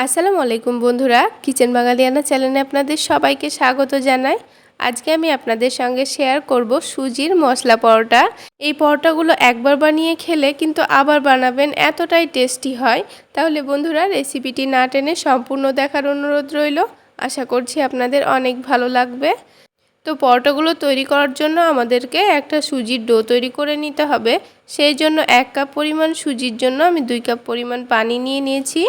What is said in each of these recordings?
আসসালামু আলাইকুম বন্ধুরা, কিচেন বাঙালিয়ানা চ্যানেলে আপনাদের সবাইকে স্বাগত জানাই। আজকে আমি আপনাদের সঙ্গে শেয়ার করব সুজির মশলা পরোটা। এই পরোটাগুলো একবার বানিয়ে খেলে কিন্তু আবার বানাবেন, এতটাই টেস্টি হয়। তাহলে বন্ধুরা রেসিপিটি না টেনে সম্পূর্ণ দেখার অনুরোধ রইল। আশা করছি আপনাদের অনেক ভালো লাগবে। তো পরোটাগুলো তৈরি করার জন্য আমাদেরকে একটা সুজির ডো তৈরি করে নিতে হবে। সেই জন্য এক কাপ পরিমাণ সুজির জন্য আমি দুই কাপ পরিমাণ পানি নিয়ে নিয়েছি।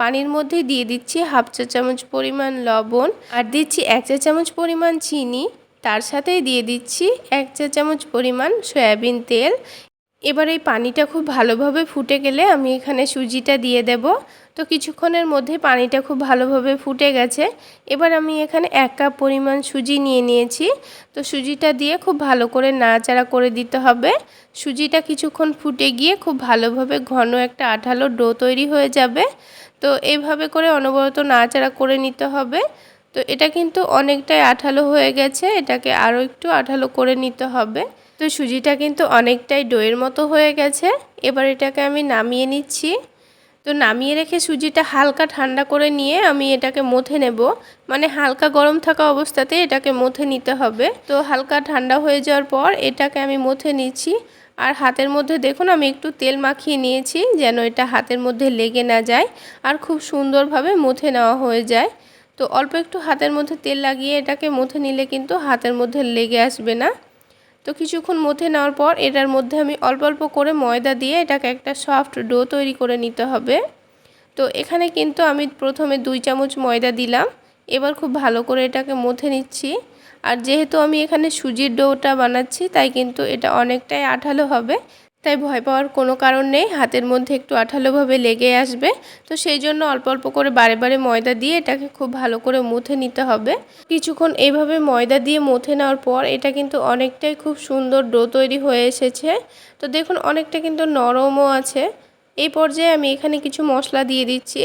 পানির মধ্যে দিয়ে দিচ্ছি হাফ চা চামচ পরিমাণ লবণ আর দিচ্ছি এক চা চামচ পরিমাণ চিনি। তার সাথেই দিয়ে দিচ্ছি এক চা চামচ পরিমাণ সয়াবিন তেল। এবার এই পানিটা খুব ভালোভাবে ফুটে গেলে আমি এখানে সুজিটা দিয়ে দেব। তো কিছুক্ষণের মধ্যে পানিটা খুব ভালোভাবে ফুটে গেছে। এবার আমি এখানে এক কাপ পরিমাণ সুজি নিয়ে নিয়েছি। তো সুজিটা দিয়ে খুব ভালো করে নাড়াচাড়া করে দিতে হবে। সুজিটা কিছুক্ষণ ফুটে গিয়ে খুব ভালোভাবে ঘন একটা আঠালো ডো তৈরি হয়ে যাবে। তো এইভাবে করে অনবরত নাড়াচাড়া করে নিতে হবে। তো এটা কিন্তু অনেকটাই আঠালো হয়ে গেছে। এটাকে আরও একটু আঠালো করে নিতে হবে। তো সুজিটা কিন্তু অনেকটাই ডোয়ের মতো হয়ে গেছে। এবার এটাকে আমি নামিয়ে নিচ্ছি। তো নামিয়ে রেখে সুজিটা হালকা ঠান্ডা করে নিয়ে আমি এটাকে মথে নেব। মানে হালকা গরম থাকা অবস্থাতে এটাকে মথে নিতে হবে। তো হালকা ঠান্ডা হয়ে যাওয়ার পর এটাকে আমি মথে নিচ্ছি। আর হাতের মধ্যে দেখুন আমি একটু তেল মাখিয়ে নিয়েছি যেন এটা হাতের মধ্যে লেগে না যায় আর খুব সুন্দরভাবে মুথে নেওয়া হয়ে যায়। তো অল্প একটু হাতের মধ্যে তেল লাগিয়ে এটাকে মুথে নিলে কিন্তু হাতের মধ্যে লেগে আসবে না। তো কিছুক্ষণ মধ্যে নেওয়ার পর এটার মধ্যে আমি অল্প অল্প করে ময়দা দিয়ে এটাকে একটা সফট ডো তৈরি করে নিতে হবে। তো এখানে কিন্তু আমি প্রথমে দুই চামচ ময়দা দিলাম। এবার খুব ভালো করে এটাকে মধ্যে নিচ্ছি। আর যেহেতু আমি এখানে সুজির ডোটা বানাচ্ছি, তাই কিন্তু এটা অনেকটাই আঠালো হবে। তাই ভয় পাওয়ার কোনো কারণ নেই। হাতের মধ্যে একটু আঠালোভাবে লেগে আসবে। তো সেই জন্য অল্প অল্প করে বারে বারে ময়দা দিয়ে এটাকে খুব ভালো করে মুথে নিতে হবে। কিছুক্ষণ এইভাবে ময়দা দিয়ে মুথে নেওয়ার পর এটা কিন্তু অনেকটাই খুব সুন্দর ডো তৈরি হয়ে এসেছে। তো দেখুন, অনেকটা কিন্তু নরমও আছে। এই পর্যায়ে আমি এখানে কিছু মশলা দিয়ে দিচ্ছি।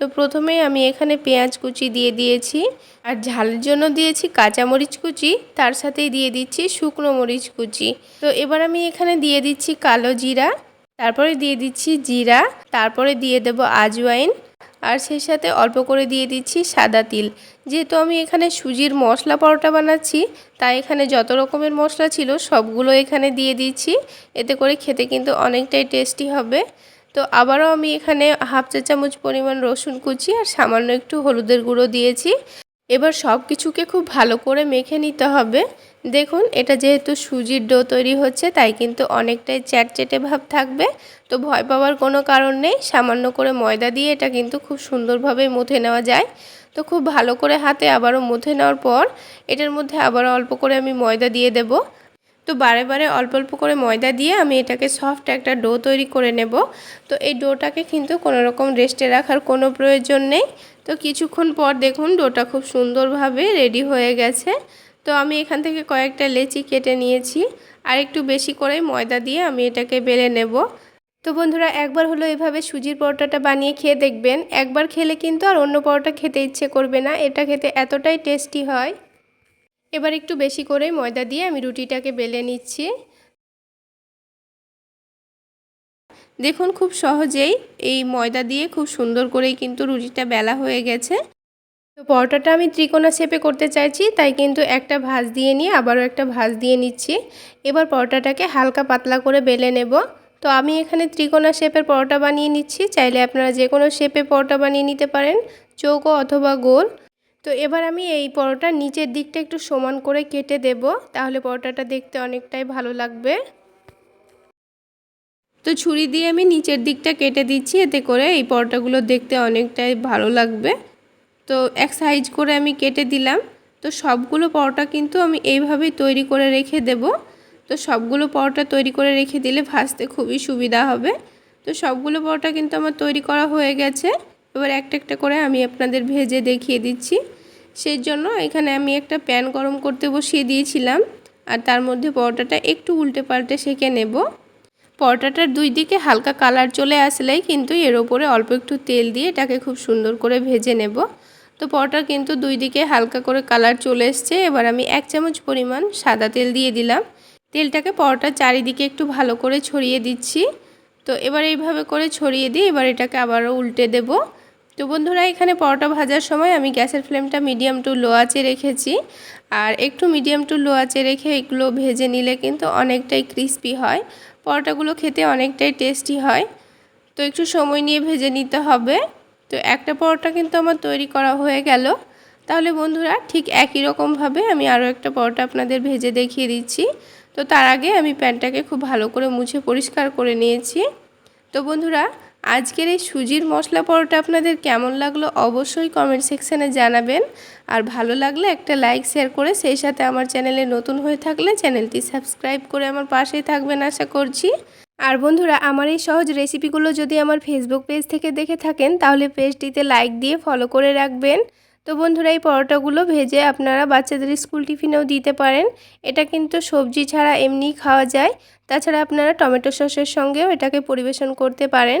তো প্রথমে আমি এখানে পেঁয়াজ কুচি দিয়ে দিয়েছি। আর ঝালের জন্য দিয়েছি কাঁচামরিচ কুচি, তার সাথেই দিয়ে দিচ্ছি শুকনো মরিচ কুচি। তো এবার আমি এখানে দিয়ে দিচ্ছি কালো জিরা, তারপরে দিয়ে দিচ্ছি জিরা, তারপরে দিয়ে দেব আজওয়াইন, আর সেই সাথে অল্প করে দিয়ে দিচ্ছি সাদা তিল। যেহেতু আমি এখানে সুজির মশলা পরোটা বানাচ্ছি, তাই এখানে যত রকমের মশলা ছিল সবগুলো এখানে দিয়ে দিচ্ছি। এতে করে খেতে কিন্তু অনেকটাই টেস্টি হবে। তো আবারও আমি এখানে হাফ চা চামচ পরিমাণ রসুন কুচি আর সামান্য একটু হলুদের গুঁড়ো দিয়েছি। এবার সব কিছুকে খুব ভালো করে মেখে নিতে হবে। দেখুন, এটা যেহেতু সুজির ডো তৈরি হচ্ছে, তাই কিন্তু অনেকটাই চ্যাটচেটে ভাব থাকবে। তো ভয় পাওয়ার কোনো কারণ নেই, সামান্য করে ময়দা দিয়ে এটা কিন্তু খুব সুন্দরভাবে মুথে নেওয়া যায়। তো খুব ভালো করে হাতে আবারও মুথে নেওয়ার পর, এটার মধ্যে আবারও অল্প করে আমি ময়দা দিয়ে দেব। তো বারে বারে অল্প অল্প করে ময়দা দিয়ে আমি এটাকে সফট একটা ডো তৈরি করে নেব। তো এই ডোটাকে কিন্তু কোনো রকম রেস্টে রাখার কোনো প্রয়োজন নেই। তো কিছুক্ষণ পর দেখুন ডোটা খুব সুন্দরভাবে রেডি হয়ে গেছে। তো আমি এখান থেকে কয়েকটা লেচি কেটে নিয়েছি। আর একটু বেশি করে ময়দা দিয়ে আমি এটাকে বেলে নেব। তো বন্ধুরা, একবার হলো এভাবে সুজির পরোটাটা বানিয়ে খেয়ে দেখবেন। একবার খেলে কিন্তু আর অন্য পরোটা খেতে ইচ্ছে করবে না। এটা খেতে এতটাই টেস্টি হয়। এবার একটু বেশি করে ময়দা দিয়ে আমি রুটিটাকে বেলে নিচ্ছি। দেখুন খুব সহজেই এই ময়দা দিয়ে খুব সুন্দর করেই কিন্তু রুটিটা বেলা হয়ে গেছে। তো পরোটাটা আমি ত্রিকোণা শেপে করতে চাইছি, তাই কিন্তু একটা ভাজ দিয়ে নিয়ে আবারও একটা ভাজ দিয়ে নিচ্ছি। এবার পরোটাটাকে হালকা পাতলা করে বেলে নেব। তো আমি এখানে ত্রিকোণা শেপের পরোটা বানিয়ে নিচ্ছি, চাইলে আপনারা যে কোনো শেপে পরোটা বানিয়ে নিতে পারেন, চৌকো অথবা গোল। তো এবার আমি এই পরোটা নিচের দিকটা একটু সমান করে কেটে দেব, তাহলে পরোটাটা দেখতে অনেকটাই ভালো লাগবে। তো ছুরি দিয়ে আমি নিচের দিকটা কেটে দিচ্ছি, এতে করে এই পরোটাগুলো দেখতে অনেকটাই ভালো লাগবে। তো এক সাইজ করে আমি কেটে দিলাম। তো সবগুলো পরোটা কিন্তু আমি এইভাবেই তৈরি করে রেখে দেব। তো সবগুলো পরোটা তৈরি করে রেখে দিলে ভাজতে খুবই সুবিধা হবে। তো সবগুলো পরোটা কিন্তু আমার তৈরি করা হয়ে গেছে। এবার একটা একটা করে আমি আপনাদের ভেজে দেখিয়ে দিচ্ছি। সেই জন্য এখানে আমি একটা প্যান গরম করতে বসিয়ে দিয়েছিলাম আর তার মধ্যে পরোটাটা একটু উল্টে পাল্টে সেঁকে নেব। পরোটাটার দুই দিকে হালকা কালার চলে আসলেই কিন্তু এর ওপরে অল্প একটু তেল দিয়ে এটাকে খুব সুন্দর করে ভেজে নেব। তো পরোটা কিন্তু দুই দিকে হালকা করে কালার চলে এসছে। এবার আমি এক চামচ পরিমাণ সাদা তেল দিয়ে দিলাম। তেলটাকে পরোটার চারিদিকে একটু ভালো করে ছড়িয়ে দিচ্ছি। তো এবার এইভাবে করে ছড়িয়ে দিই এবার এটাকে আবারও উল্টে দেব। তো বন্ধুরা, এখানে পরোটা ভাজার সময় আমি গ্যাসের ফ্লেমটা মিডিয়াম টু লো আঁচে রেখেছি। আর একটু মিডিয়াম টু লো আঁচে রেখে এগুলো ভেজে নিলে কিন্তু অনেকটাই ক্রিস্পি হয়। পরোটাগুলো খেতে অনেকটাই টেস্টি হয়। তো একটু সময় নিয়ে ভেজে নিতে হবে। তো একটা পরোটা কিন্তু আমার তৈরি করা হয়ে গেল। তাহলে বন্ধুরা, ঠিক একই রকমভাবে আমি আরও একটা পরোটা আপনাদের ভেজে দেখিয়ে দিচ্ছি। তো তার আগে আমি প্যানটাকে খুব ভালো করে মুছে পরিষ্কার করে নিয়েছি। তো বন্ধুরা আজকের এই সুজির মশলা পরোটা আপনাদের কেমন লাগল অবশ্যই কমেন্ট সেকশানে জানাবেন। আর ভালো লাগলে একটা লাইক শেয়ার করে সেই সাথে আমার চ্যানেলে নতুন হয়ে থাকলে চ্যানেলটি সাবস্ক্রাইব করে আমার পাশেই থাকবেন আশা করছি। আর বন্ধুরা, আমার এই সহজ রেসিপিগুলো যদি আমার ফেসবুক পেজ থেকে দেখে থাকেন, তাহলে পেজটিতে লাইক দিয়ে ফলো করে রাখবেন। তো বন্ধুরা, এই পরোটাগুলো ভেজে আপনারা বাচ্চাদের স্কুল টিফিনেও দিতে পারেন। এটা কিন্তু সবজি ছাড়া এমনিই খাওয়া যায়। তাছাড়া আপনারা টমেটো সসের সঙ্গেও এটাকে পরিবেশন করতে পারেন।